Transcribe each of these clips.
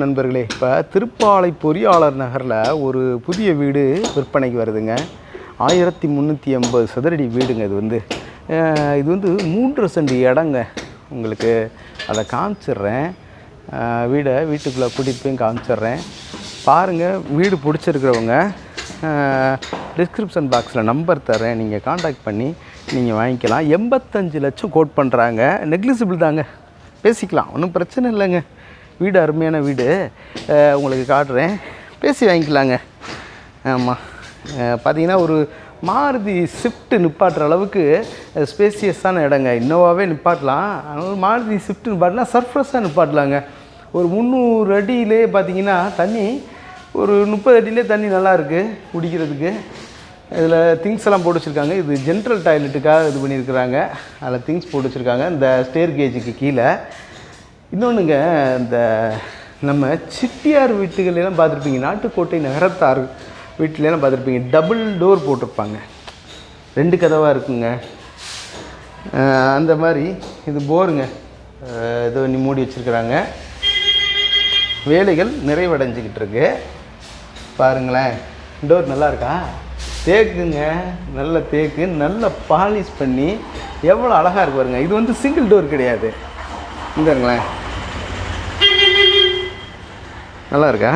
நண்பர்களே இப்போ திருப்பாலை பொறியாளர் நகரில் ஒரு புதிய வீடு விற்பனைக்கு வருதுங்க. ஆயிரத்தி முந்நூற்றி எண்பது சதுரடி வீடுங்க இது வந்து. இது வந்து மூன்று சென்ட் இடங்க உங்களுக்கு. அதை காமிச்சிடுறேன் வீடை வீட்டுக்குள்ளே கூட்டிகிட்டு போய் காமிச்சிடுறேன் பாருங்கள் வீடு பிடிச்சிருக்கிறவங்க. டிஸ்கிரிப்ஷன் பாக்ஸில் நம்பர் தரேன் நீங்கள் காண்டாக்ட் பண்ணி நீங்கள் வாங்கிக்கலாம். எண்பத்தஞ்சு லட்சம் கோட் பண்ணுறாங்க நெக்லிசிபிள் தாங்க. பேசிக்கலாம். ஒன்றும் பிரச்சனை இல்லைங்க. வீடு அருமையான வீடு. உங்களுக்கு காட்டுறேன். பேசி வாங்கிக்கலாங்க. ஆமாம் பார்த்தீங்கன்னா ஒரு மாருதி ஸ்விஃப்ட்டு நிப்பாட்டுற அளவுக்கு ஸ்பேசியஸான இடங்க. இன்னோவாவே நிப்பாட்டலாம். அதனால் மாருதி ஸ்விஃப்ட் நிப்பாட்டினா சர்ஃப்ரஸாக நிப்பாட்டலாங்க. ஒரு முந்நூறு அடியிலே பார்த்தீங்கன்னா தண்ணி ஒரு முப்பது அடியிலே தண்ணி நல்லா இருக்குது குடிக்கிறதுக்கு. இதில் திங்ஸ் எல்லாம் போட்டு வச்சுருக்காங்க. இது ஜென்ரல் டாய்லெட்டுக்காக இது பண்ணியிருக்கிறாங்க. அதில் திங்ஸ் போட்டு வச்சுருக்காங்க. இந்த ஸ்டேர் கேஜுக்கு கீழே. இன்னொன்றுங்க இந்த நம்ம சிட்டியார் வீட்டுகளெல்லாம் பார்த்துருப்பீங்க நாட்டுக்கோட்டை நகரத்தார் வீட்டிலலாம் பார்த்துருப்பீங்க டபுள் டோர் போட்டிருப்பாங்க. ரெண்டு கதவாக இருக்குங்க. அந்த மாதிரி இது போருங்க. இது பண்ணி மூடி வச்சுருக்குறாங்க. வேலைகள் நிறைவடைஞ்சிக்கிட்டு இருக்கு பாருங்களேன் டோர் நல்லா இருக்கா தேக்குங்க நல்ல தேக்கு நல்ல பாலிஷ் பண்ணி எவ்வளோ அழகாக இருக்கு பாருங்க. இது வந்து சிங்கிள் டோர் கிடையாது. இந்தங்களேன் நல்லா இருக்கா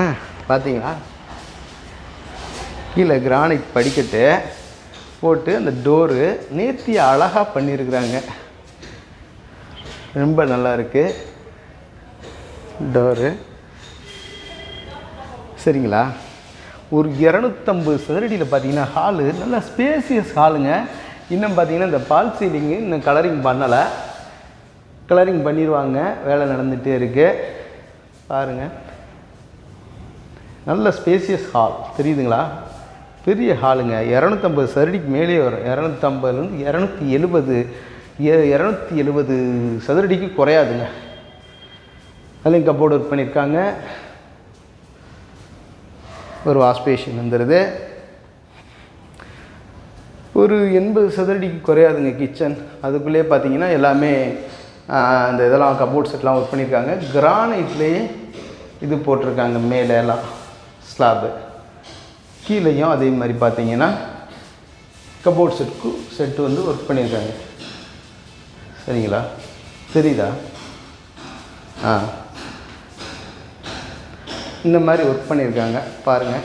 பார்த்தீங்களா? கீழே கிரானைட் படிக்கட்டு போட்டு அந்த டோரு நேர்த்தியை அழகாக பண்ணியிருக்கிறாங்க. ரொம்ப நல்லா இருக்குது டோரு சரிங்களா? ஒரு இரநூத்தம்பது சதுரடியில் பார்த்தீங்கன்னா ஹாலு நல்லா ஸ்பேசியஸ் ஹாலுங்க இன்னும் பார்த்தீங்கன்னா இந்த பால் சீலிங்கு இன்னும் கலரிங் பண்ணலை. கலரிங் பண்ணிடுவாங்க வேலை நடந்துகிட்டே இருக்குது பாருங்கள் நல்ல ஸ்பேசியஸ் ஹால் தெரியுதுங்களா? பெரிய ஹாலுங்க இரநூத்தம்பது சதுரடிக்கு மேலே வரும். இரநூத்தம்பதுலேருந்து இரநூத்தி எழுபது இரநூத்தி எழுபது சதுரடிக்கு குறையாதுங்க. அதுலேயும் கப்போர்டு ஒர்க் பண்ணியிருக்காங்க ஒரு வாஷ்பேஷன் வந்துடுது ஒரு எண்பது சதுரடிக்கு குறையாதுங்க கிச்சன் அதுக்குள்ளேயே பார்த்தீங்கன்னா எல்லாமே அந்த இதெல்லாம் கபோர்ட் செட்லாம் ஒர்க் பண்ணியிருக்காங்க கிரானைட்லேயே இது போட்டிருக்காங்க மேலே எல்லாம் ஸ்லாபு. கீழேயும் அதே மாதிரி பார்த்தீங்கன்னா கபோர்ட் செட்டுக்கு செட்டு வந்து ஒர்க் பண்ணியிருக்காங்க. சரிங்களா? தெரியுதா? ஆ. இந்த மாதிரி ஒர்க் பண்ணியிருக்காங்க. பாருங்கள்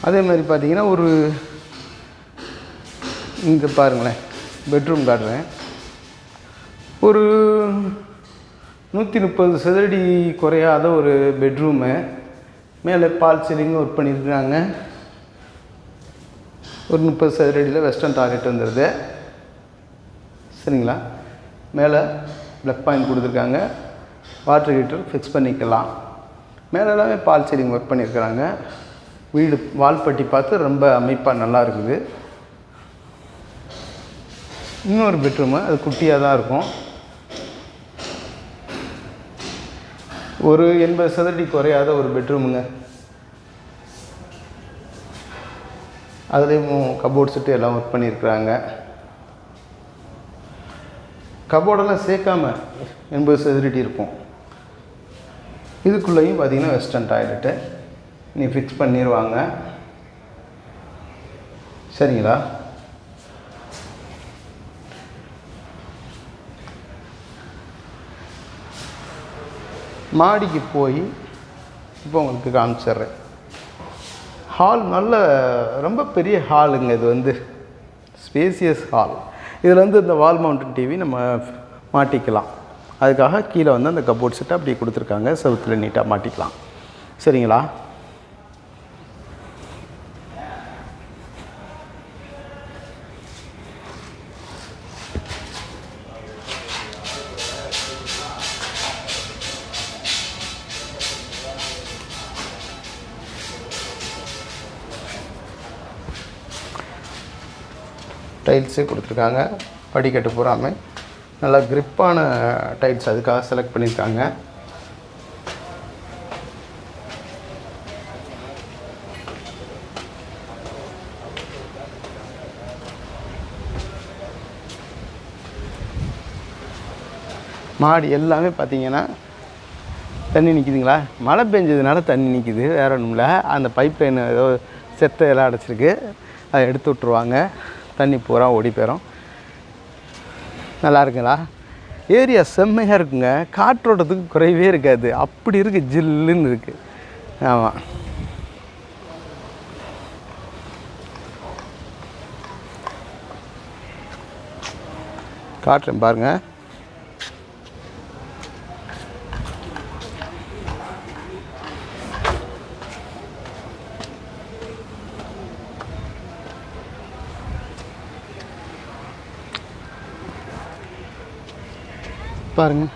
அதே மாதிரி பார்த்தீங்கன்னா ஒரு இங்கே பாருங்களேன். பெட்ரூம் காட்டுறேன். ஒரு நூற்றி முப்பது சதுரடி குறையாத ஒரு பெட்ரூமு மேலே பால் சீலிங் ஒர்க் பண்ணியிருக்கிறாங்க ஒரு முப்பது சதுரடியில் வெஸ்டர்ன் டாய்லெட் வந்துடுது சரிங்களா? மேலே ப்ளக் பாயிண்ட் கொடுத்துருக்காங்க. வாட்டர் ஹீட்டர் ஃபிக்ஸ் பண்ணிக்கலாம். மேலே எல்லாமே பால் சீலிங் ஒர்க் பண்ணியிருக்கிறாங்க. வீடு வால்பட்டி பார்த்து ரொம்ப அமைப்பாக நல்லா இருக்குது. இன்னொரு பெட்ரூமு அது குட்டியாக தான் இருக்கும். ஒரு எண்பது சதுரடி குறையாத ஒரு பெட்ரூமுங்க. அதுலேயும் கபோர்ட் செட்டு எல்லாம் ஒர்க் பண்ணியிருக்கிறாங்க. கபோர்டெல்லாம் சேர்க்காம எண்பது சதுரடி இருக்கும். இதுக்குள்ளேயும் பார்த்தீங்கன்னா வெஸ்டர்ன் டாய்லெட்டு நீ ஃபிக்ஸ் பண்ணிடுவாங்க சரிங்களா? மாடிக்கு போய் இப்போ உங்களுக்கு காமிச்சிட்றேன். ஹால் நல்ல ரொம்ப பெரிய ஹாலுங்க இது வந்து. ஸ்பேசியஸ் ஹால் இதில் வந்து இந்த வால் மவுண்டன் டிவி நம்ம மாட்டிக்கலாம். அதுக்காக கீழே வந்து அந்த கபோர்ட் செட்டை அப்படியே கொடுத்துருக்காங்க. செவுத்தில் நீட்டாக மாட்டிக்கலாம். சரிங்களா? டைல்ஸே கொடுத்துருக்காங்க. படிக்கட்டு பூராமே நல்லா கிரிப்பான டைல்ஸ் அதுக்காக செலக்ட் பண்ணியிருக்காங்க. மாடி எல்லாமே பார்த்தீங்கன்னா தண்ணி நிற்கிதுங்களா மழை பெஞ்சதுனால தண்ணி நிற்கிது வேற ஒன்றும் இல்லை அந்த பைப் லைன் ஏதோ செத்தை எல்லாம் அடைச்சிருக்கு. அதை எடுத்து விட்ருவாங்க தண்ணி பூரா ஓடி போயிடும் நல்லா இருக்குங்களா ஏரியா செம்மையாக இருக்குங்க. காற்றோட்டத்துக்கு குறைவே இருக்காது. அப்படி இருக்குது ஜில்லுன்னு இருக்குது ஆமாம் காட்டுறேன் பாருங்கள் பாருங்க.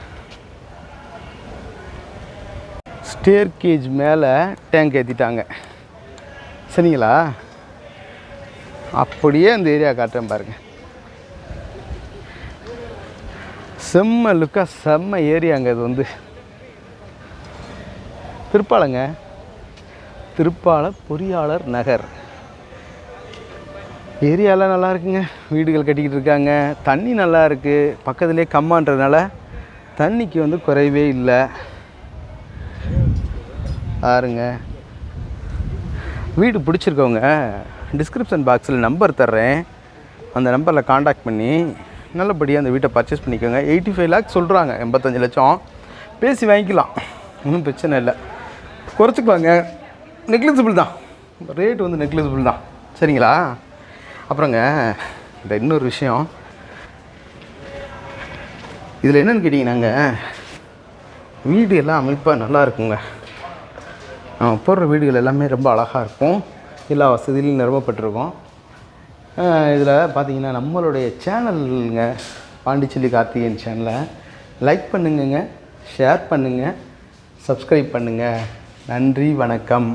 ஸ்டேர் கேஜ் மேலே டேங்க் ஏற்றிட்டாங்க சரிங்களா? அப்படியே அந்த ஏரியா காட்டுறேன் பாருங்க. செம்ம லுக்காக செம்ம ஏரியாங்க இது வந்து. திருப்பாலங்க திருப்பால பொறியாளர் நகர். ஏரியாலாம் நல்லா இருக்குங்க. வீடுகள் கட்டிக்கிட்டு இருக்காங்க. தண்ணி நல்லா இருக்குது பக்கத்துலேயே கம்மான்றதுனால தண்ணிக்கு வந்து குறைவே இல்லை. பாருங்க. வீடு பிடிச்சிருக்கவங்க டிஸ்கிரிப்ஷன் பாக்ஸில் நம்பர் தர்றேன். அந்த நம்பரில் காண்டாக்ட் பண்ணி நல்லபடியாக அந்த வீட்டை பர்ச்சேஸ் பண்ணிக்கோங்க. எயிட்டி ஃபைவ் லேக்ஸ் சொல்கிறாங்க எண்பத்தஞ்சு லட்சம். பேசி வாங்கிக்கலாம். ஒன்றும் பிரச்சனை இல்லை. குறைச்சிக்கலாங்க. நெக்லிஜிபிள் தான். ரேட் வந்து நெக்லிஜிபிள் தான். சரிங்களா? அப்புறங்க இந்த இன்னொரு விஷயம். இதில் என்னென்னு கேட்டிங்கன்னாங்க வீடு எல்லாம் அமைப்பாக நல்லா இருக்குங்க. நம்ம போடுற வீடுகள் எல்லாமே ரொம்ப அழகாக இருக்கும். எல்லா வசதியிலும் நிரம்பப்பட்டிருக்கும் இதில் பார்த்தீங்கன்னா நம்மளுடைய சேனலுங்க பாண்டிச்செல்லி கார்த்திகேயன் சேனலை லைக் பண்ணுங்கங்க ஷேர் பண்ணுங்கள் சப்ஸ்கிரைப் பண்ணுங்கள் நன்றி வணக்கம்.